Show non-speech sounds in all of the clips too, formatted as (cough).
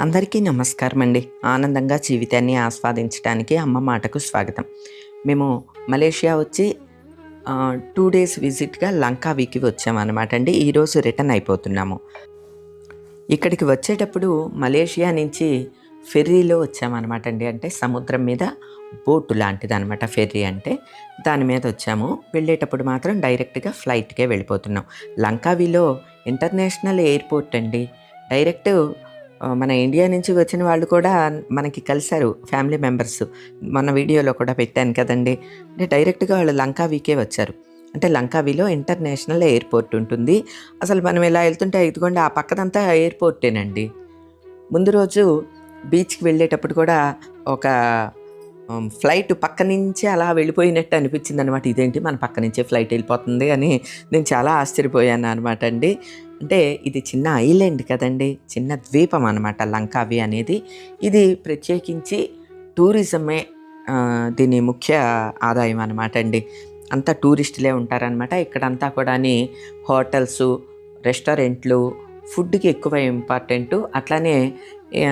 అందరికీ నమస్కారం అండి ఆనందంగా జీవితాన్ని ఆస్వాదించడానికి అమ్మ మాటకు స్వాగతం. మేము మలేషియా వచ్చి టూ డేస్ విజిట్గా లంకావీకి వచ్చామన్నమాట అండి. ఈరోజు రిటర్న్ అయిపోతున్నాము. ఇక్కడికి వచ్చేటప్పుడు మలేషియా నుంచి ఫెర్రీలో వచ్చామన్నమాట అండి. అంటే సముద్రం మీద బోటు లాంటిది అనమాట ఫెర్రీ అంటే. దాని మీద వచ్చాము. వెళ్ళేటప్పుడు మాత్రం డైరెక్ట్గా ఫ్లైట్కే వెళ్ళిపోతున్నాం. లంకావీలో ఇంటర్నేషనల్ ఎయిర్పోర్ట్ అండి. డైరెక్ట్ మన ఇండియా నుంచి వచ్చిన వాళ్ళు కూడా మనకి కలిశారు ఫ్యామిలీ మెంబర్స్. మన వీడియోలో కూడా పెట్టాను కదండి. అంటే డైరెక్ట్గా వాళ్ళు లంకా వీకే వచ్చారు. అంటే లంకావిలో ఇంటర్నేషనల్ ఎయిర్పోర్ట్ ఉంటుంది. అసలు మనం ఇలా వెళ్తుంటే ఇదిగోండి ఆ పక్కదంతా ఎయిర్పోర్టేనండి. ముందు రోజు బీచ్కి వెళ్ళేటప్పుడు కూడా ఒక ఫ్లైట్ పక్క నుంచి అలా వెళ్ళిపోయినట్టు అనిపించింది అనమాట ఇదేంటి మన పక్క నుంచే ఫ్లైట్ వెళ్ళిపోతుంది అని నేను చాలా ఆశ్చర్యపోయాను అనమాట అండి. అంటే ఇది చిన్న ఐలాండ్ కదండి. చిన్న ద్వీపం అనమాట లంకావి అనేది. ఇది ప్రత్యేకించి టూరిజమే దీని ముఖ్య ఆదాయం అనమాట అండి. అంతా టూరిస్టులే ఉంటారనమాట ఇక్కడంతా కూడా హోటల్స్ రెస్టారెంట్లు ఫుడ్కి ఎక్కువ ఇంపార్టెంట్. అట్లానే ఈ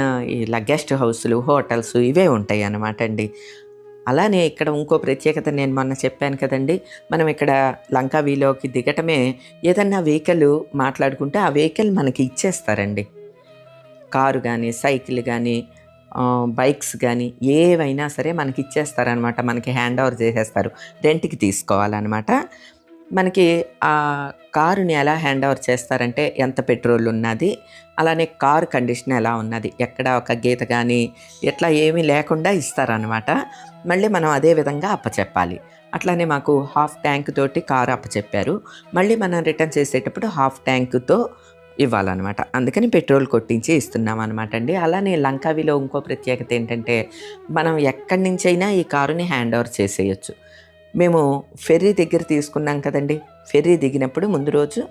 ఇలా గెస్ట్ హౌస్లు హోటల్స్ ఇవే ఉంటాయి అన్నమాట అండి. అలానే ఇక్కడ ఇంకో ప్రత్యేకత నేను మొన్న చెప్పాను కదండి. మనం ఇక్కడ లంకావీలోకి దిగటమే ఏదన్నా వెహికల్ మాట్లాడుకుంటే ఆ వెహికల్ మనకి ఇచ్చేస్తారండి. కారు కానీ సైకిల్ కానీ బైక్స్ కానీ ఏవైనా సరే మనకి ఇచ్చేస్తారనమాట మనకి హ్యాండ్ ఓవర్ చేసేస్తారు. రెంట్కి తీసుకోవాలన్నమాట. మనకి ఆ కారుని ఎలా హ్యాండ్ ఓవర్ చేస్తారంటే ఎంత పెట్రోల్ ఉన్నది అలానే కారు కండిషన్ ఎలా ఉన్నది ఎక్కడ ఒక గీత కానీ ఎట్లా ఏమీ లేకుండా ఇస్తారనమాట మళ్ళీ మనం అదే విధంగా అప్పచెప్పాలి. అట్లానే మాకు హాఫ్ ట్యాంక్ తోటి కారు అప్పచెప్పారు. మళ్ళీ మనం రిటర్న్ చేసేటప్పుడు హాఫ్ ట్యాంక్తో ఇవ్వాలన్నమాట. అందుకని పెట్రోల్ కొట్టించి ఇస్తున్నాం అనమాట అండి. అలానే లంకావిలో ఇంకో ప్రత్యేకత ఏంటంటే మనం ఎక్కడి నుంచైనా ఈ కారుని హ్యాండ్ ఓవర్ చేసేయచ్చు. మేము ఫెర్రీ దగ్గర తీసుకున్నాం కదండి. ఫెర్రీ దిగినప్పుడు ముందు రోజు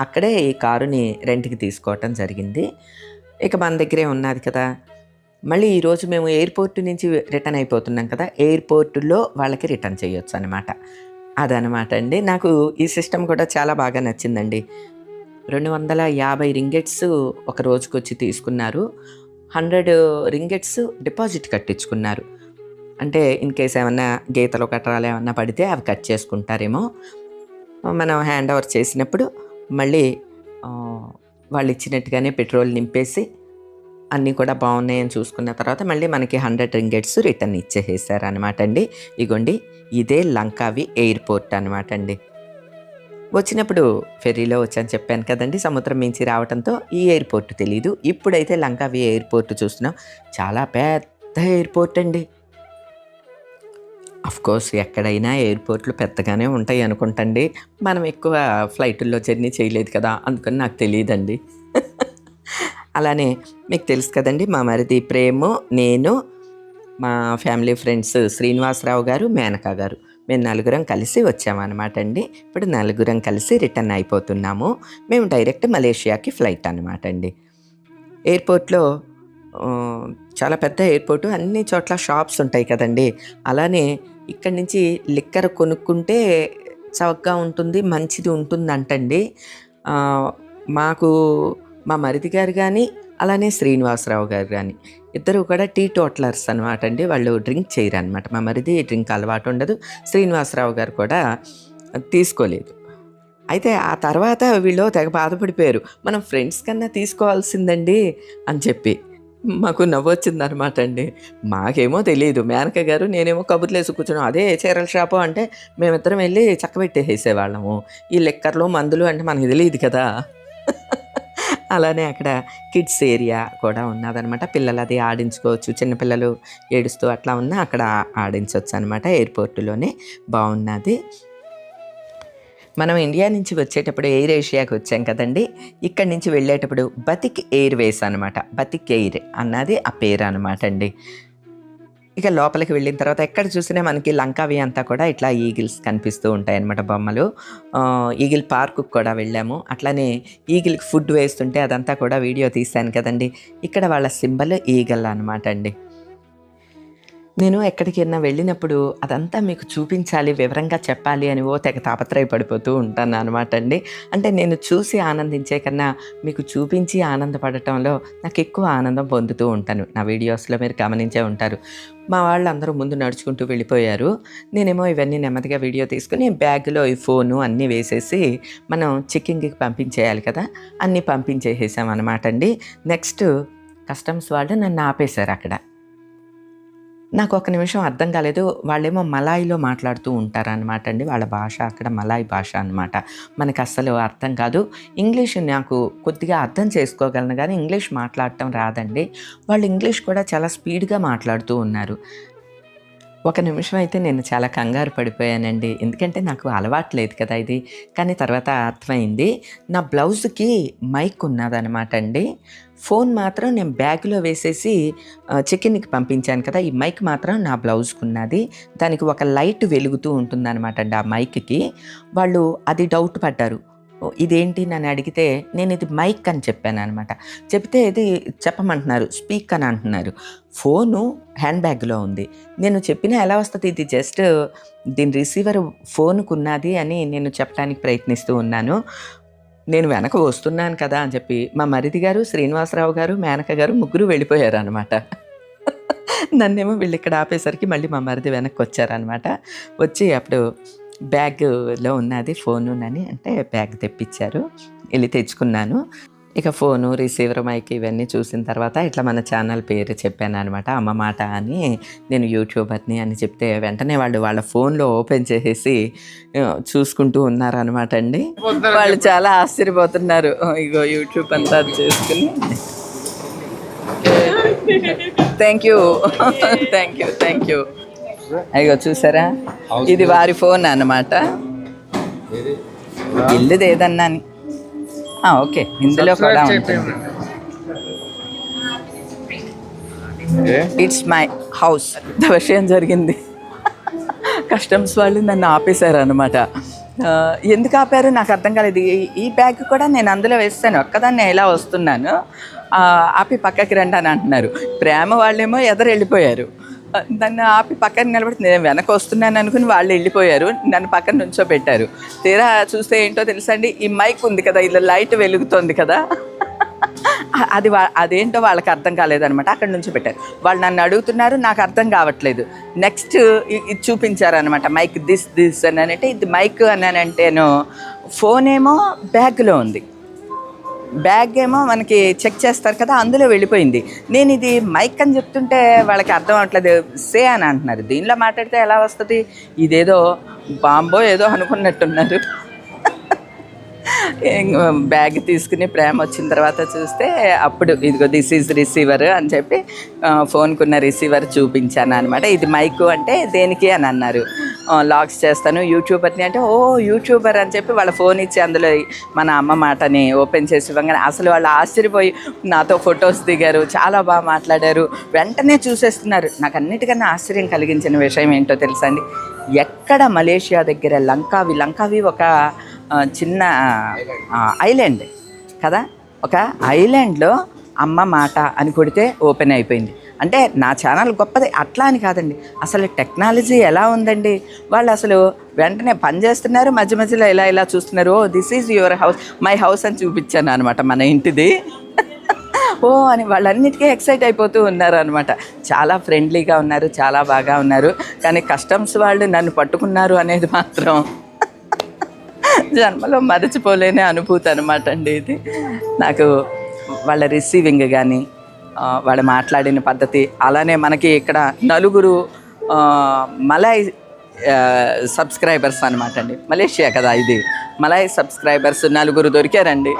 అక్కడే ఈ కారుని రెంట్కి తీసుకోవటం జరిగింది. ఇక మన దగ్గరే ఉన్నది కదా. మళ్ళీ ఈరోజు మేము ఎయిర్పోర్ట్ నుంచి రిటర్న్ అయిపోతున్నాం కదా. ఎయిర్పోర్టులో వాళ్ళకి రిటర్న్ చేయొచ్చు అనమాట అదనమాట అండి. నాకు ఈ సిస్టమ్ కూడా చాలా బాగా నచ్చిందండి. రెండు వందల యాభై రింగెట్స్ ఒక రోజుకొచ్చి తీసుకున్నారు. హండ్రెడ్ రింగెట్స్ డిపాజిట్ కట్టించుకున్నారు. అంటే ఇన్ కేస్ ఏమన్నా గీతలు కట్టరాలు ఏమన్నా పడితే అవి కట్ చేసుకుంటారేమో. మనం హ్యాండ్ ఓవర్ చేసినప్పుడు మళ్ళీ వాళ్ళు ఇచ్చినట్టుగానే పెట్రోల్ నింపేసి అన్నీ కూడా బాగున్నాయని చూసుకున్న తర్వాత మళ్ళీ మనకి హండ్రెడ్ రింగెట్స్ రిటర్న్ ఇచ్చేసేసారు అనమాట అండి. ఇగోండి ఇదే లంకావి ఎయిర్పోర్ట్ అనమాట అండి. వచ్చినప్పుడు ఫెర్రీలో వచ్చాను చెప్పాను కదండి సముద్రం మించి రావడంతో ఈ ఎయిర్పోర్ట్ తెలీదు. ఇప్పుడైతే లంకావి ఎయిర్పోర్ట్ చూస్తున్నాం. చాలా పెద్ద ఎయిర్పోర్ట్ అండి. కోర్స్ ఎక్కడైనా ఎయిర్పోర్ట్లు పెద్దగానే ఉంటాయి అనుకుంటండి. మనం ఎక్కువ ఫ్లైట్లో జర్నీ చేయలేదు కదా అందుకని నాకు తెలియదండి. (laughs) అలానే మీకు తెలుసు కదండి మా మరిది ప్రేము నేను మా ఫ్యామిలీ ఫ్రెండ్స్ శ్రీనివాసరావు గారు మేనకా గారు. మేము నలుగురం కలిసి వచ్చామన్నమాట అండి. ఇప్పుడు నలుగురం కలిసి రిటర్న్ అయిపోతున్నాము. మేము డైరెక్ట్ మలేషియాకి ఫ్లైట్ అనమాట అండి. ఎయిర్పోర్ట్లో చాలా పెద్ద ఎయిర్పోర్ట్ అన్ని చోట్ల షాప్స్ ఉంటాయి కదండి. అలానే ఇక్కడి నుంచి లిక్కర్ కొనుక్కుంటే చౌకగా ఉంటుంది మంచిది ఉంటుంది అంటండి మాకు మా మరిది గారు కానీ అలానే శ్రీనివాసరావు గారు కానీ ఇద్దరు కూడా టీ టోటలర్స్ అనమాట అండి. వాళ్ళు డ్రింక్ చేయరు అనమాట మా మరిది డ్రింక్ అలవాటు ఉండదు శ్రీనివాసరావు గారు కూడా తీసుకోలేదు. అయితే ఆ తర్వాత వీళ్ళు తెగ బాధపడిపోయారు. మనం ఫ్రెండ్స్ కన్నా తీసుకోవాల్సిందండి అని చెప్పి. మాకు నవ్వొచ్చింది అనమాట అండి. మాకేమో తెలియదు మేనక గారు నేనేమో కబుర్లు వేసి కూర్చున్నాం. అదే చీరల షాపు అంటే మేమిద్దరం వెళ్ళి చక్కబెట్టేసేవాళ్ళము ఈ లెక్కర్లు మందులు అంటే మనకి తెలియదు కదా. అలానే అక్కడ కిడ్స్ ఏరియా కూడా ఉన్నదనమాట పిల్లలు అది ఆడించుకోవచ్చు. చిన్నపిల్లలు ఏడుస్తూ అట్లా ఉన్నా అక్కడ ఆడించవచ్చు అనమాట ఎయిర్పోర్టులోనే బాగున్నది. మనం ఇండియా నుంచి వచ్చేటప్పుడు ఎయిర్ ఏషియాకి వచ్చాం కదండి. ఇక్కడి నుంచి వెళ్ళేటప్పుడు బతిక్ ఎయిర్వేస్ అనమాట బతిక్ ఎయిర్ అన్నది ఆ పేరు అనమాట అండి. ఇక లోపలికి వెళ్ళిన తర్వాత ఎక్కడ చూసినా మనకి లంకావి అంతా కూడా ఇట్లా ఈగిల్స్ కనిపిస్తూ ఉంటాయన్నమాట బొమ్మలు. ఈగిల్ పార్కు కూడా వెళ్ళాము. అట్లానే ఈగిల్కి ఫుడ్ వేస్తుంటే అదంతా కూడా వీడియో తీశాను కదండి. ఇక్కడ వాళ్ళ సింబల్ ఈగల్ అనమాట అండి. నేను ఎక్కడికైనా వెళ్ళినప్పుడు అదంతా మీకు చూపించాలి వివరంగా చెప్పాలి అని ఓ తెగ తాపత్రయపడిపోతూ ఉంటాను అనమాట అండి. అంటే నేను చూసి ఆనందించే కన్నా మీకు చూపించి ఆనందపడటంలో నాకు ఎక్కువ ఆనందం పొందుతూ ఉంటాను. నా వీడియోస్లో మీరు గమనించే ఉంటారు. మా వాళ్ళు అందరూ ముందు నడుచుకుంటూ వెళ్ళిపోయారు. నేనేమో ఇవన్నీ నెమ్మదిగా వీడియో తీసుకుని బ్యాగ్లో ఈ ఫోను అన్నీ వేసేసి మనం చెక్కింగ్కి పంపించేయాలి కదా అన్నీ పంపించేసేసాం అనమాట అండి. నెక్స్ట్ కస్టమ్స్ వాళ్ళు నన్ను ఆపేశారు అక్కడ. నాకు ఒక నిమిషం అర్థం కాలేదు. వాళ్ళేమో మలాయిలో మాట్లాడుతూ ఉంటారనమాట అండి. వాళ్ళ భాష అక్కడ మలాయి భాష అనమాట మనకు అస్సలు అర్థం కాదు. ఇంగ్లీష్ నాకు కొద్దిగా అర్థం చేసుకోగలను కానీ ఇంగ్లీష్ మాట్లాడటం రాదండి. వాళ్ళు ఇంగ్లీష్ కూడా చాలా స్పీడ్గా మాట్లాడుతూ ఉన్నారు. ఒక నిమిషం అయితే నేను చాలా కంగారు పడిపోయానండి. ఎందుకంటే నాకు అలవాటు లేదు కదా ఇది. కానీ తర్వాత అర్థమైంది. నా బ్లౌజ్కి మైక్ ఉన్నదనమాట అండి. ఫోన్ మాత్రం నేను బ్యాగ్లో వేసేసి చికెన్కి పంపించాను కదా ఈ మైక్ మాత్రం నా బ్లౌజ్కి ఉన్నది దానికి ఒక లైట్ వెలుగుతూ ఉంటుందన్నమాట అండి ఆ మైక్కి. వాళ్ళు అది డౌట్ పడ్డారు. ఇదేంటి నన్ను అడిగితే నేను ఇది మైక్ అని చెప్పాను అనమాట చెప్తే ఇది చెప్పమంటున్నారు స్పీక్ అని అంటున్నారు. ఫోను హ్యాండ్ బ్యాగ్లో ఉంది. నేను చెప్పిన ఎలా వస్తుంది? ఇది జస్ట్ దీని రిసీవర్ ఫోన్కు ఉన్నది అని నేను చెప్పడానికి ప్రయత్నిస్తూ ఉన్నాను. నేను వెనక వస్తున్నాను కదా అని చెప్పి మా మరిది గారు శ్రీనివాసరావు గారు మేనక గారు ముగ్గురు వెళ్ళిపోయారు అనమాట నన్నేమో వీళ్ళు ఇక్కడ ఆపేసరికి మళ్ళీ మా మరిది వెనక్కి వచ్చారనమాట వచ్చి అప్పుడు బ్యాగ్లో ఉన్నది ఫోను అని అంటే బ్యాగ్ తెప్పించారు. వెళ్ళి తెచ్చుకున్నాను. ఇక ఫోను రిసీవర్ మైక్ ఇవన్నీ చూసిన తర్వాత ఇట్లా మన ఛానల్ పేరు చెప్పాను అనమాట అమ్మ మాట అని నేను యూట్యూబర్ని అని చెప్తే వెంటనే వాళ్ళు వాళ్ళ ఫోన్లో ఓపెన్ చేసేసి చూసుకుంటూ ఉన్నారనమాట అండి. వాళ్ళు చాలా ఆశ్చర్యపోతున్నారు. "ఓ, ఇగో యూట్యూబ్ అంతా చేసుకుని. Thank you thank you thank you అయ్యో చూసారా? ఇది వారి ఫోన్ అన్నమాట. ఇల్లుది ఏదన్నా ఓకే. ఇందులో కూడా ఉంటుంది. ఇట్స్ మై హౌస్ విషయం జరిగింది. కస్టమ్స్ వాళ్ళు నన్ను ఆపేశారు అనమాట ఎందుకు ఆపారు? నాకు అర్థం కాలేదు. ఈ- ఈ బ్యాగ్ కూడా నేను అందులో వేస్తాను. ఒక్కదాన్ని ఎలా వస్తున్నాను? ఆపి పక్కకి రండి అని అంటున్నారు. ప్రేమ వాళ్ళేమో ఎదరు వెళ్ళిపోయారు నన్ను ఆపి పక్కన నిలబడి నేను వెనక వస్తున్నాను అనుకుని వాళ్ళు వెళ్ళిపోయారు. నన్ను పక్కన నుంచో పెట్టారు. తీరా చూస్తే ఏంటో తెలుసా అండి ఈ మైక్ ఉంది కదా ఇలా లైట్ వెలుగుతోంది కదా. (laughs) అది వా- అదేంటో వాళ్ళకి అర్థం కాలేదనమాట అక్కడ నుంచి పెట్టారు. వాళ్ళు నన్ను అడుగుతున్నారు నాకు అర్థం కావట్లేదు. నెక్స్ట్ ఇది చూపించారనమాట మైక్ దిస్ దిస్ అని అంటే ఇది మైక్ అని అంటేను ఫోన్ ఏమో బ్యాగ్లో ఉంది. బ్యాగ్ ఏమో మనకి చెక్ చేస్తారు కదా అందులో వెళ్ళిపోయింది. నేను ఇది మైక్ అని చెప్తుంటే వాళ్ళకి అర్థం అవ్వట్లేదు సే అని అంటున్నారు. దీనిలో మాట్లాడితే ఎలా వస్తుంది? ఇదేదో బాంబో ఏదో అనుకున్నట్టున్నారు. (laughs) బ్యాగ్ తీసుకుని ప్రేమ వచ్చిన తర్వాత చూస్తే అప్పుడు ఇదిగో దిస్ ఈజ్ రిసీవర్ అని చెప్పి ఫోన్కున్న రిసీవర్ చూపించాను అనమాట ఇది మైక్ అంటే దేనికి అని అన్నారు. లాగ్స్ చేస్తాను. యూట్యూబర్ని అంటే ఓ యూట్యూబర్ అని చెప్పి వాళ్ళ ఫోన్ ఇచ్చి అందులో మన అమ్మ మాటని ఓపెన్ చేసి ఇవ్వగానే అసలు వాళ్ళు ఆశ్చర్యపోయి నాతో ఫొటోస్ దిగారు చాలా బాగా మాట్లాడారు. వెంటనే చూసేస్తున్నారు. నాకు అన్నిటికన్నా ఆశ్చర్యం కలిగించిన విషయం ఏంటో తెలుసా అండి? ఎక్కడ మలేషియా దగ్గర లంకావి లంకావి ఒక చిన్న ఐలాండ్ కదా? ఒక ఐలాండ్లో అమ్మ మాట అని కొడితే ఓపెన్ అయిపోయింది. అంటే నా ఛానల్ గొప్పది అట్లా అని కాదండి. అసలు టెక్నాలజీ ఎలా ఉందండి? వాళ్ళు అసలు వెంటనే పని చేస్తున్నారు మధ్య మధ్యలో ఇలా ఇలా చూస్తున్నారు. ఓ this is your house my house అని చూపించాను అనమాట మన ఇంటిది. (laughs) ఓ అని వాళ్ళన్నిటికీ ఎక్సైట్ అయిపోతూ ఉన్నారు అనమాట చాలా ఫ్రెండ్లీగా ఉన్నారు చాలా బాగా ఉన్నారు. కానీ కస్టమ్స్ వాళ్ళు నన్ను పట్టుకున్నారు అనేది మాత్రం (laughs) జన్మలో మరచిపోలేని అనుభూతి అనమాట అండి ఇది. నాకు వాళ్ళ రిసీవింగ్ కానీ వాళ్ళు మాట్లాడిన పద్ధతి. అలానే మనకి ఇక్కడ నలుగురు మలాయ్ సబ్స్క్రైబర్స్ అనమాట అండి. మలేషియా కదా ఇది. మలాయ్ సబ్స్క్రైబర్స్ నలుగురు దొరికారండి.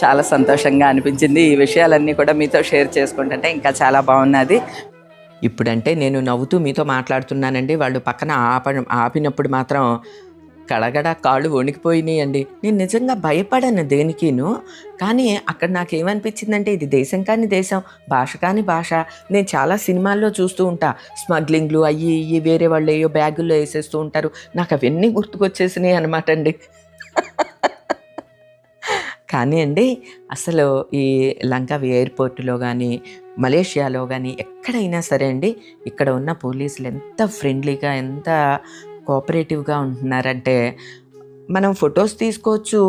చాలా సంతోషంగా అనిపించింది. ఈ విషయాలన్నీ కూడా మీతో షేర్ చేసుకుంటుంటే ఇంకా చాలా బాగున్నది. ఇప్పుడంటే నేను నవ్వుతూ మీతో మాట్లాడుతున్నానండి. వాళ్ళు పక్కన ఆప ఆపినప్పుడు మాత్రం కడగడ కాళ్ళు వణికిపోయినాయి అండి నేను నిజంగా భయపడను దేనికిను. కానీ అక్కడ నాకు ఏమనిపించిందంటే ఇది దేశం కాని దేశం భాష కాని భాష. నేను చాలా సినిమాల్లో చూస్తూ ఉంటా. స్మగ్లింగ్లు అయ్యి ఇయ్యి వేరే వాళ్ళు ఏయో బ్యాగుల్లో వేసేస్తూ ఉంటారు. నాకు అవన్నీ గుర్తుకొచ్చేసినాయి అనమాట అండి. కానీ అండి అసలు ఈ లంకావి ఎయిర్పోర్టులో కానీ మలేషియాలో కానీ ఎక్కడైనా సరే అండి ఇక్కడ ఉన్న పోలీసులు ఎంత ఫ్రెండ్లీగా ఎంత కోఆపరేటివ్గా ఉంటున్నారంటే మనం ఫొటోస్ తీసుకోవచ్చు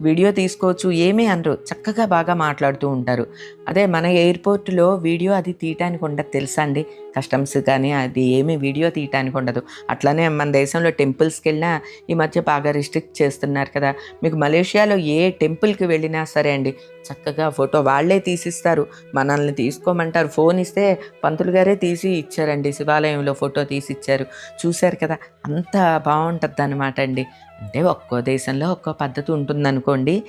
వీడియో తీసుకోవచ్చు ఏమీ అనరు. చక్కగా బాగా మాట్లాడుతూ ఉంటారు. అదే మన ఎయిర్పోర్ట్లో వీడియో అది తీయటానికి ఉండదు. తెలుసా అండి? కస్టమ్స్ కానీ అది ఏమీ వీడియో తీయటానికి ఉండదు. అట్లానే మన దేశంలో టెంపుల్స్కి వెళ్ళినా ఈ మధ్య బాగా రిస్ట్రిక్ట్ చేస్తున్నారు కదా. మీకు మలేషియాలో ఏ టెంపుల్కి వెళ్ళినా సరే అండి చక్కగా ఫోటో వాళ్ళే తీసిస్తారు. మనల్ని తీసుకోమంటారు. ఫోన్ ఇస్తే పంతులు గారే తీసి ఇచ్చారండి. శివాలయంలో ఫోటో తీసి ఇచ్చారు. చూశారు కదా అంత బాగుంటుంది అనమాట అండి. అంటే ఒక్కో దేశంలో ఒక్కో పద్ధతి ఉంటుంది అనుకోండి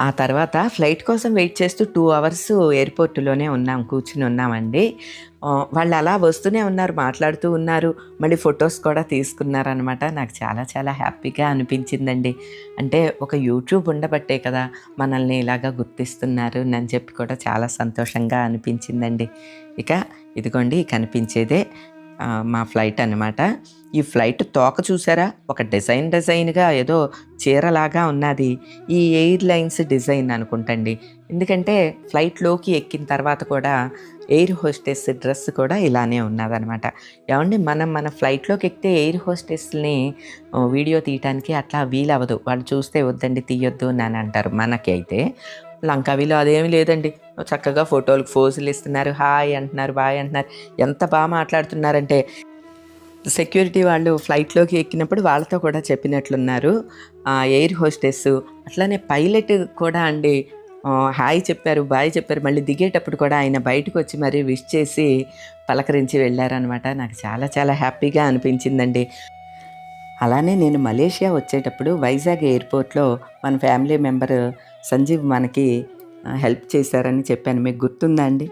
ఆ తర్వాత ఫ్లైట్ కోసం వెయిట్ చేస్తూ టూ అవర్స్ ఎయిర్పోర్ట్లోనే ఉన్నాం కూర్చుని ఉన్నామండి. వాళ్ళు అలా వస్తూనే ఉన్నారు మాట్లాడుతూ ఉన్నారు. మళ్ళీ ఫొటోస్ కూడా తీసుకున్నారనమాట నాకు చాలా చాలా హ్యాపీగా అనిపించిందండి. అంటే ఒక యూట్యూబ్ ఉండబట్టే కదా మనల్ని ఇలాగా గుర్తిస్తున్నారు అని చెప్పి కూడా చాలా సంతోషంగా అనిపించిందండి. ఇక ఇదిగోండి కనిపించేదే మా ఫ్లైట్ అనమాట ఈ ఫ్లైట్ తోక చూసారా? ఒక డిజైన్ డిజైన్గా ఏదో చీరలాగా ఉన్నది. ఈ ఎయిర్ లైన్స్ డిజైన్ అనుకుంటండి. ఎందుకంటే ఫ్లైట్లోకి ఎక్కిన తర్వాత కూడా ఎయిర్ హోస్టెస్ డ్రెస్ కూడా ఇలానే ఉన్నదనమాట ఏమండి మనం మన ఫ్లైట్లోకి ఎక్కితే ఎయిర్ హోస్టెస్ని వీడియో తీయటానికి అట్లా వీలవ్వదు. వాళ్ళు చూస్తే వద్దండి తీయొద్దు అని అంటారు మనకి అయితే. లంకావిలో అదేమీ లేదండి. చక్కగా ఫోటోలకు ఫోజులు ఇస్తున్నారు. హాయ్ అంటున్నారు బాయ్ అంటున్నారు. ఎంత బాగా మాట్లాడుతున్నారంటే సెక్యూరిటీ వాళ్ళు ఫ్లైట్లోకి ఎక్కినప్పుడు వాళ్ళతో కూడా చెప్పినట్లున్నారు. ఎయిర్ హోస్టెస్ అట్లానే పైలట్ కూడా అండి హాయ్ చెప్పారు బాయ్ చెప్పారు. మళ్ళీ దిగేటప్పుడు కూడా ఆయన బయటకు వచ్చి మరీ విష్ చేసి పలకరించి వెళ్ళారనమాట నాకు చాలా చాలా హ్యాపీగా అనిపించిందండి. అలానే నేను మలేషియా వచ్చేటప్పుడు వైజాగ్ ఎయిర్పోర్ట్లో మన ఫ్యామిలీ మెంబరు సంజీవ్ మనకి హెల్ప్ చేశారని చెప్పాను. మీకు గుర్తుందా అండి?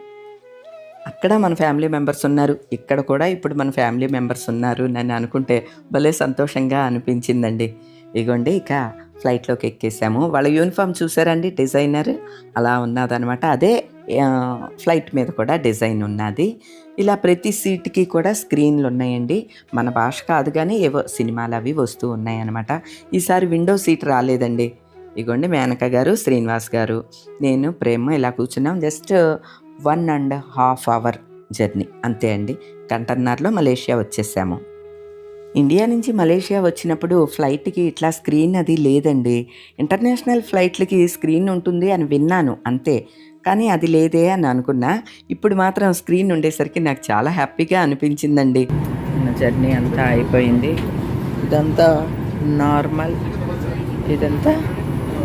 అక్కడ మన ఫ్యామిలీ మెంబర్స్ ఉన్నారు. ఇక్కడ కూడా ఇప్పుడు మన ఫ్యామిలీ మెంబర్స్ ఉన్నారు నన్ను అనుకుంటే భలే సంతోషంగా అనిపించిందండి. ఇగోండి ఇక ఫ్లైట్లోకి ఎక్కేసాము. వాళ్ళ యూనిఫామ్ చూసారండి డిజైనర్ అలా ఉన్నదనమాట అదే ఫ్లైట్ మీద కూడా డిజైన్ ఉన్నది. ఇలా ప్రతి సీట్కి కూడా స్క్రీన్లు ఉన్నాయండి. మన భాష కాదు కానీ ఏవో సినిమాలు అవి వస్తూ ఉన్నాయన్నమాట. ఈసారి విండో సీట్ రాలేదండి. ఇగోండి మేనక గారు శ్రీనివాస్ గారు. నేను ప్రేమ ఇలా కూర్చున్నాం. Just one and half hour journey. అంతే అండి. గంటన్నరలో మలేషియా వచ్చేసాము. ఇండియా నుంచి మలేషియా వచ్చినప్పుడు ఫ్లైట్కి ఇట్లా స్క్రీన్ అది లేదండి. ఇంటర్నేషనల్ ఫ్లైట్లకి స్క్రీన్ ఉంటుంది అని విన్నాను అంతే. కానీ అది లేదే అని అనుకున్నా. ఇప్పుడు మాత్రం స్క్రీన్ ఉండేసరికి నాకు చాలా హ్యాపీగా అనిపించిందండి. జర్నీ అంతా అయిపోయింది. ఇదంతా నార్మల్. ఇదంతా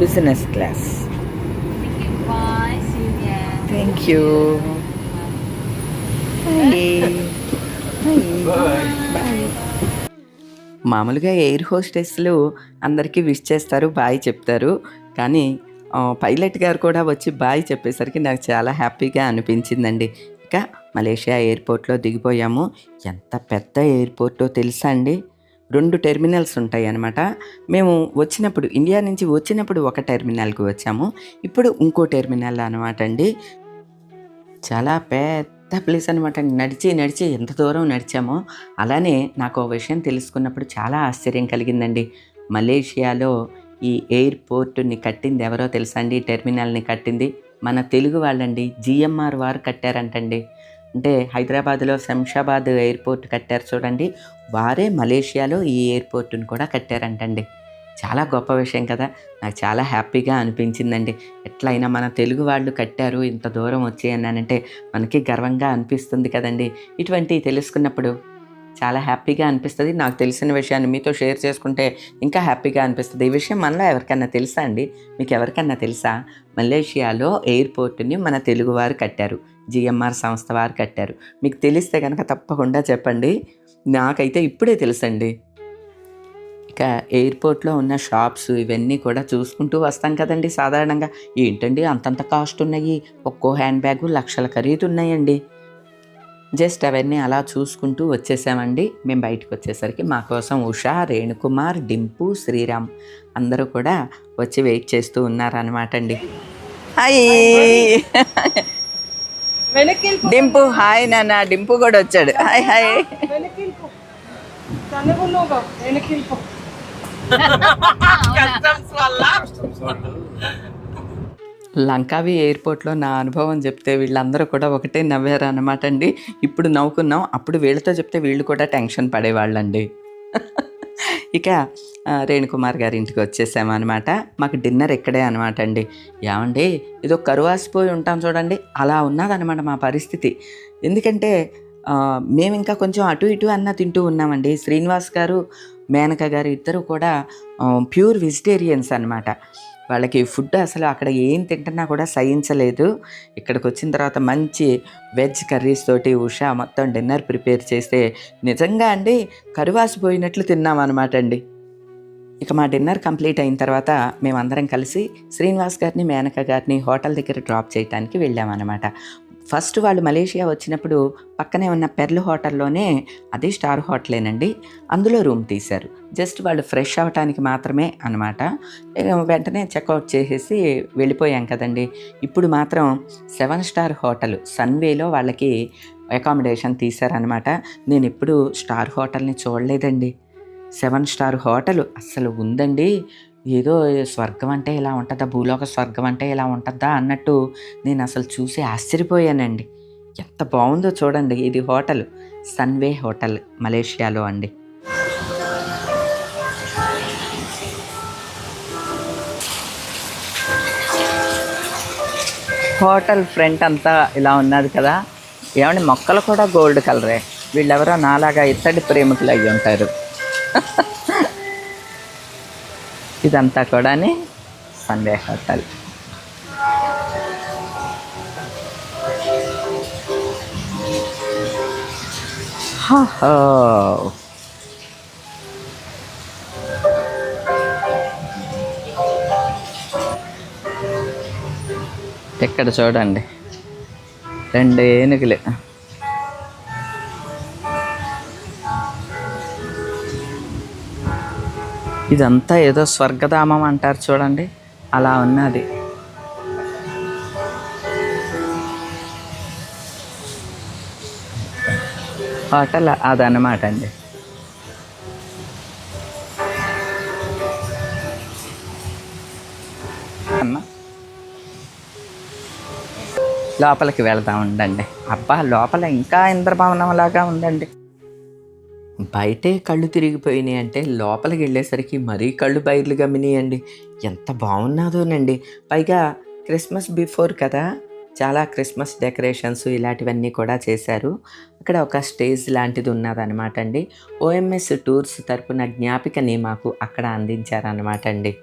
బిజినెస్ క్లాస్ థ్యాంక్ యూ మామూలుగా ఎయిర్ హోస్టెస్లు అందరికీ విష్ చేస్తారు బాయ్ చెప్తారు. కానీ పైలట్ గారు కూడా వచ్చి బాయ్ చెప్పేసరికి నాకు చాలా హ్యాపీగా అనిపించిందండి. ఇక మలేషియా ఎయిర్పోర్ట్లో దిగిపోయాము. ఎంత పెద్ద ఎయిర్పోర్టో తెలుసా అండి? రెండు టెర్మినల్స్ ఉంటాయి అన్నమాట. మేము వచ్చినప్పుడు ఇండియా నుంచి వచ్చినప్పుడు ఒక టెర్మినల్కి వచ్చాము. ఇప్పుడు ఇంకో టెర్మినల్ అనమాట అండి. చాలా పెద్ద ప్లేస్ అనమాట నడిచి నడిచి ఎంత దూరం నడిచామో అలానే నాకు ఓ విషయం తెలుసుకున్నప్పుడు చాలా ఆశ్చర్యం కలిగిందండి. మలేషియాలో ఈ ఎయిర్పోర్ట్ని కట్టింది ఎవరో తెలుసా అండి? ఈ టెర్మినల్ని కట్టింది మన తెలుగు వాళ్ళండి. జిఎంఆర్ వారు కట్టారంటండి. అంటే హైదరాబాద్లో శంషాబాద్ ఎయిర్పోర్ట్ కట్టారు చూడండి. వారే మలేషియాలో ఈ ఎయిర్పోర్ట్ని కూడా కట్టారంటండి. చాలా గొప్ప విషయం కదా. నాకు చాలా హ్యాపీగా అనిపించిందండి. ఎట్లయినా మన తెలుగు వాళ్ళు కట్టారు ఇంత దూరం వచ్చి అన్నానంటే మనకి గర్వంగా అనిపిస్తుంది కదండి. ఇటువంటివి తెలుసుకున్నప్పుడు చాలా హ్యాపీగా అనిపిస్తుంది. నాకు తెలిసిన విషయాన్ని మీతో షేర్ చేసుకుంటే ఇంకా హ్యాపీగా అనిపిస్తుంది. ఈ విషయం మనలో ఎవరికన్నా తెలుసా అండి? మీకు ఎవరికన్నా తెలుసా? మలేషియాలో ఎయిర్పోర్ట్ని మన తెలుగు వారు కట్టారు. జిఎంఆర్ సంస్థ వారు కట్టారు. మీకు తెలిస్తే కనుక తప్పకుండా చెప్పండి. నాకైతే ఇప్పుడే తెలుసండి. ఇక ఎయిర్పోర్ట్లో ఉన్న షాప్స్ ఇవన్నీ కూడా చూసుకుంటూ వస్తాం కదండి సాధారణంగా. ఏంటండి అంతంత కాస్ట్ ఉన్నాయి? ఒక్కో హ్యాండ్ బ్యాగు లక్షల ఖరీదు ఉన్నాయండి. జస్ట్ అవన్నీ అలా చూసుకుంటూ వచ్చేసామండి. మేము బయటకు వచ్చేసరికి మా కోసం ఉషా రేణుకుమార్ డింపు శ్రీరామ్ అందరూ కూడా వచ్చి వెయిట్ చేస్తూ ఉన్నారనమాట అండి హాయ్ (laughs) డింపు హాయ్ నాన్న డింపు కూడా వచ్చాడు హాయ్ హాయ్ లంకావి ఎయిర్పోర్ట్‌లో నా అనుభవం చెప్తే వీళ్ళందరూ కూడా ఒకటే నవ్వారు అనమాట అండి. ఇప్పుడు నవ్వుకున్నాం. అప్పుడు వీళ్ళతో చెప్తే వీళ్ళు కూడా టెన్షన్ పడేవాళ్ళండి. ఇక రేణుకుమార్ గారి ఇంటికి వచ్చేసామనమాట. మాకు డిన్నర్ ఇక్కడే అనమాట అండి. ఏమండి ఏదో కరువాసిపోయి ఉంటాం చూడండి అలా ఉన్నదనమాట మా పరిస్థితి. ఎందుకంటే మేము ఇంకా కొంచెం అటు ఇటు అన్న తింటూ ఉన్నామండి. శ్రీనివాస్ గారు, మేనక గారు ఇద్దరు కూడా ప్యూర్ వెజిటేరియన్స్ అనమాట. వాళ్ళకి ఫుడ్ అసలు అక్కడ ఏం తింటున్నా కూడా సహించలేదు. ఇక్కడికి వచ్చిన తర్వాత మంచి వెజ్ కర్రీస్ తోటి ఉషా మొత్తం డిన్నర్ ప్రిపేర్ చేస్తే నిజంగా అండి కరువాసిపోయినట్లు తిన్నామనమాట అండి. ఇక మా డిన్నర్ కంప్లీట్ అయిన తర్వాత మేమందరం కలిసి శ్రీనివాస్ గారిని, మేనక గారిని హోటల్ దగ్గర డ్రాప్ చేయడానికి వెళ్ళామన్నమాట ఫస్ట్ వాళ్ళు మలేషియా వచ్చినప్పుడు పక్కనే ఉన్న పెర్ల్ హోటల్‌లోనే అది స్టార్ హోటలేనండి. అందులో రూమ్ తీశారు. జస్ట్ వాళ్ళు ఫ్రెష్ అవ్వటానికి మాత్రమే అనమాట. వెంటనే చెక్అవుట్ చేసేసి వెళ్ళిపోయాం కదండీ! ఇప్పుడు మాత్రం సెవెన్ స్టార్ హోటల్ సన్వేలో వాళ్ళకి అకామిడేషన్ తీశారనమాట. నేనెప్పుడు స్టార్ హోటల్‌ని చూడలేదండి. సెవెన్ స్టార్ హోటల్ అస్సలు ఉందండి. ఏదో స్వర్గం అంటే ఇలా ఉంటుందా భూలోక స్వర్గం అంటే ఇలా ఉంటుందా అన్నట్టు నేను అసలు చూసి ఆశ్చర్యపోయానండి. ఎంత బాగుందో చూడండి ఇది హోటల్. సన్వే హోటల్ మలేషియాలో అండి. హోటల్ ఫ్రంట్ అంతా ఇలా ఉన్నది కదా! ఏమండి మొక్కలు కూడా గోల్డ్ కలరే. వీళ్ళెవరో నాలాగా ఇత్తడి ప్రేమికులు అయ్యుంటారు. (laughs) ఇదంతా కూడాని సన్వే హోటల్. ఇక్కడ చూడండి. రెండు ఏనుగులు. ఇదంతా ఏదో స్వర్గధామం అంటారు చూడండి. అలా ఉన్నది. హోటల్ అదనమాట అండి. లోపలికి వెళ్దాం ఉండండి. అబ్బా! లోపల ఇంకా ఇంద్రభవనం లాగా ఉందండి. బయటే కళ్ళు తిరిగిపోయినాయి అంటే లోపలికి వెళ్ళేసరికి మరీ కళ్ళు బైర్లు గమ్మినాయండి. ఎంత బాగున్నదోనండి పైగా క్రిస్మస్ బిఫోర్ కదా! చాలా క్రిస్మస్ డెకరేషన్స్ ఇలాంటివన్నీ కూడా చేశారు. అక్కడ ఒక స్టేజ్ లాంటిది ఉన్నదనమాట అండి. ఓఎంఎస్ టూర్స్ తరపున జ్ఞాపికని మాకు అక్కడ అందించారనమాట అండి.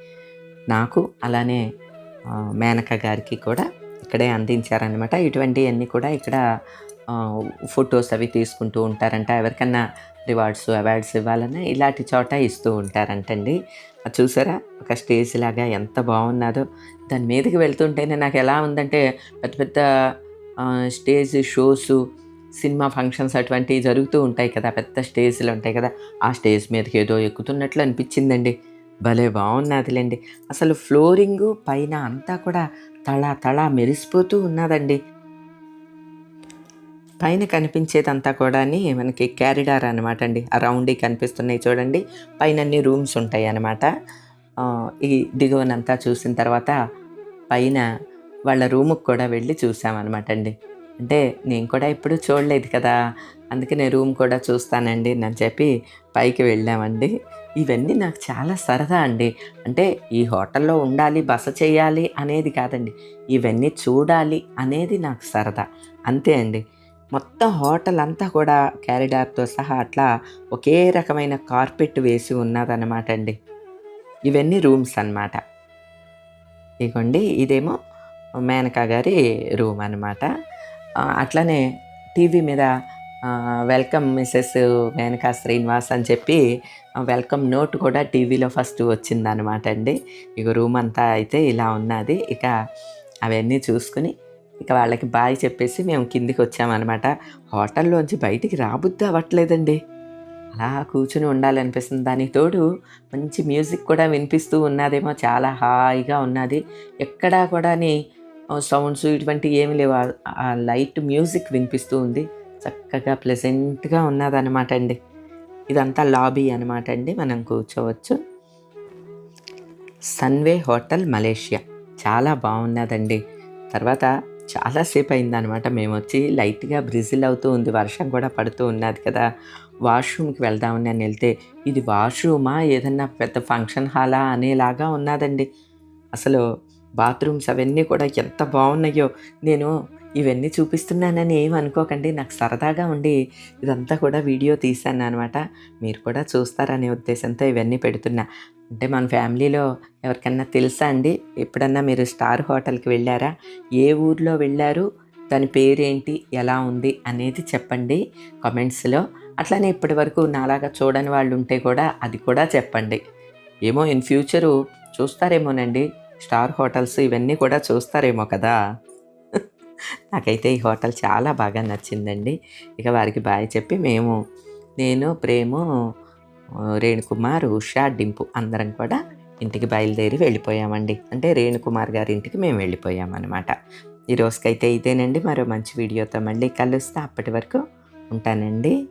నాకు అలానే మేనక గారికి కూడా ఇక్కడే అందించారనమాట. ఇటువంటివన్నీ కూడా ఇక్కడ ఫొటోస్ అవి తీసుకుంటూ ఉంటారంట. ఎవరికన్నా రివార్డ్స్, అవార్డ్స్ ఇవ్వాలన్నా ఇలాంటి చోట ఇస్తూ ఉంటారంటండి. చూసారా? ఒక స్టేజ్ లాగా ఎంత బాగున్నాదో. దాని మీదకి వెళ్తుంటేనే నాకు ఎలా ఉందంటే పెద్ద పెద్ద స్టేజ్ షోసు, సినిమా ఫంక్షన్స్ అటువంటివి జరుగుతూ ఉంటాయి కదా! పెద్ద స్టేజ్‌లు ఉంటాయి కదా! ఆ స్టేజ్ మీదకి ఏదో ఎక్కుతున్నట్లు అనిపించిందండి. భలే బాగున్నదిలేండి అసలు ఫ్లోరింగు పైన అంతా కూడా తళ తళ మెరిసిపోతూ ఉన్నదండి. పైన కనిపించేదంతా కూడా మనకి క్యారిడార్ అనమాట అండి. ఆ రౌండ్‌యి కనిపిస్తున్నాయి చూడండి. పైన అన్ని రూమ్స్ ఉంటాయి అనమాట ఈ దిగువనంతా చూసిన తర్వాత పైన వాళ్ళ రూముకు కూడా వెళ్ళి చూసామనమాట అండి. అంటే నేను కూడా ఎప్పుడు చూడలేదు కదా! అందుకే నేను రూమ్ కూడా చూస్తానండి అని చెప్పి పైకి వెళ్ళామండి. ఇవన్నీ నాకు చాలా సరదా అండి. అంటే ఈ హోటల్‌లో ఉండాలి, బస చేయాలి అనేది కాదండి. ఇవన్నీ చూడాలి అనేది నాకు సరదా. అంతే అండి. మొత్తం హోటల్ అంతా కూడా క్యారిడార్తో సహా అట్లా ఒకే రకమైన కార్పెట్ వేసి ఉన్నదనమాట అండి. ఇవన్నీ రూమ్స్ అనమాట. ఇగోండి ఇదేమో మేనకా గారి రూమ్ అనమాట. అట్లనే టీవీ మీద వెల్కమ్ మిసెస్ మేనకా శ్రీనివాస్ అని చెప్పి వెల్కమ్ నోట్ కూడా టీవీలో ఫస్ట్ వచ్చిందనమాట అండి. ఇగ రూమ్ అంతా అయితే ఇలా ఉన్నది. ఇక అవన్నీ చూసుకుని ఇక వాళ్ళకి బాయ్ చెప్పేసి మేము కిందికి వచ్చామనమాట. హోటల్‌లోంచి బయటికి రాబుద్ది అవ్వట్లేదండి. అలా కూర్చొని ఉండాలనిపిస్తుంది. దానికి తోడు మంచి మ్యూజిక్ కూడా వినిపిస్తూ ఉన్నదేమో చాలా హాయిగా ఉన్నది. ఎక్కడా కూడాని సౌండ్స్ ఇటువంటివి ఏమి లేవు. ఆ లైట్ మ్యూజిక్ వినిపిస్తూ ఉంది. చక్కగా ప్లెజెంట్‌గా ఉన్నదనమాట అండి. ఇదంతా లాబీ అనమాట అండి. మనం కూర్చోవచ్చు. Sunway hotel Malaysia. చాలా బాగున్నదండి తర్వాత చాలాసేపు అయిందనమాట మేము వచ్చి లైట్గా బ్రిజిల్ అవుతూ ఉంది. వర్షం కూడా పడుతూ ఉన్నది కదా. వాష్రూమ్కి వెళ్దామని నేను వెళ్తే ఇది వాష్రూమా? ఏదన్నా పెద్ద ఫంక్షన్ హాలా అనేలాగా ఉన్నదండి. అసలు బాత్రూమ్స్ అవన్నీ కూడా ఎంత బాగున్నాయో నేను ఇవన్నీ చూపిస్తున్నానని ఏం అనుకోకండి. నాకు సరదాగా ఉండి ఇదంతా కూడా వీడియో తీశాను అనమాట మీరు కూడా చూస్తారనే ఉద్దేశంతో ఇవన్నీ పెడుతున్నా. అంటే మన ఫ్యామిలీలో ఎవరికన్నా తెలుసా అండి? ఎప్పుడన్నా మీరు స్టార్ హోటల్కి వెళ్ళారా? ఏ ఊర్లో వెళ్ళారు? దాని పేరేంటి? ఎలా ఉంది? అనేది చెప్పండి కామెంట్స్లో. అట్లనే ఇప్పటి వరకు నాలాగా చూడని వాళ్ళు ఉంటే కూడా అది కూడా చెప్పండి. ఏమో ఇన్ ఫ్యూచరు చూస్తారేమోనండి. స్టార్ హోటల్స్ ఇవన్నీ కూడా చూస్తారేమో కదా? నాకైతే ఈ హోటల్ చాలా బాగా నచ్చిందండి. ఇక వారికి బాయ్ చెప్పి మేము నేను ప్రేము రేణుకుమార్ ఉషా డింపు అందరం కూడా ఇంటికి బయలుదేరి వెళ్ళిపోయామండి. అంటే రేణుకుమార్ గారి ఇంటికి మేము వెళ్ళిపోయామన్నమాట. ఈ రోజుకైతే ఇదేనండి. మరో మంచి వీడియోతో మళ్ళీ కలుస్తా. అప్పటి వరకు ఉంటానండి.